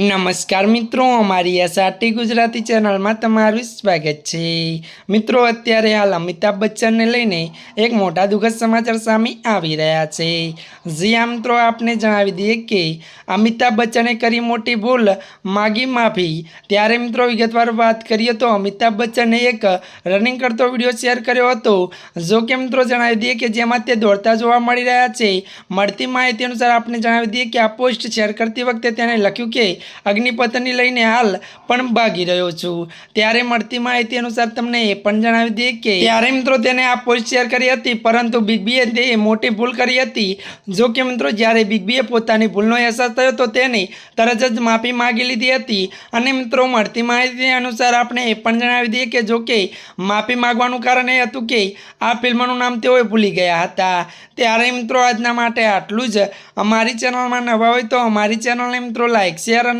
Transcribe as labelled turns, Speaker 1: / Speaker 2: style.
Speaker 1: નમસ્કાર મિત્રો, અમારી એસઆરટી ગુજરાતી ચેનલમાં તમારું સ્વાગત છે. મિત્રો, અત્યારે હાલ અમિતાભ બચ્ચનને લઈને એક મોટા દુઃખદ સમાચાર સામે આવી રહ્યા છે. જ્યાં મિત્રો, આપને જણાવી દઈએ કે અમિતાભ બચ્ચને કરી મોટી ભૂલ, માગી માફી. ત્યારે, મિત્રો, વિગતવાર વાત કરીએ તો અમિતાભ બચ્ચને એક રનિંગ કરતો વીડિયો શેર કર્યો હતો. જો કે, મિત્રો, જણાવી દઈએ કે જેમાં તે દોડતા જોવા મળી રહ્યા છે. મળતી માહિતી અનુસાર આપને જણાવી દઈએ કે આ પોસ્ટ શેર કરતી વખતે તેણે લખ્યું કે અગ્નિપથની લઈને હાલ પણ ભાગી રહ્યો છું. ત્યારે મળતી માહિતી અનુસાર તમને એ પણ જણાવી દઈએ કે ત્યારે મિત્રો તેને આ પોસ્ટ શેર કરી હતી, પરંતુ બિગ બીએ તે મોટી ભૂલ કરી હતી. જો કે મિત્રો, જ્યારે બિગ બીએ પોતાની ભૂલનો અહેસાસ થયો તો તેને તરત જ માફી માગી લીધી હતી. અને મિત્રો, મળતી માહિતી અનુસાર આપણે એ પણ જણાવી દઈએ કે જો કે માફી માગવાનું કારણ એ હતું કે આ ફિલ્મનું નામ તેઓએ ભૂલી ગયા હતા. ત્યારે મિત્રો, આજના માટે આટલું જ. અમારી ચેનલમાં નવા હોય તો અમારી ચેનલને મિત્રો, લાઈક, શેર અને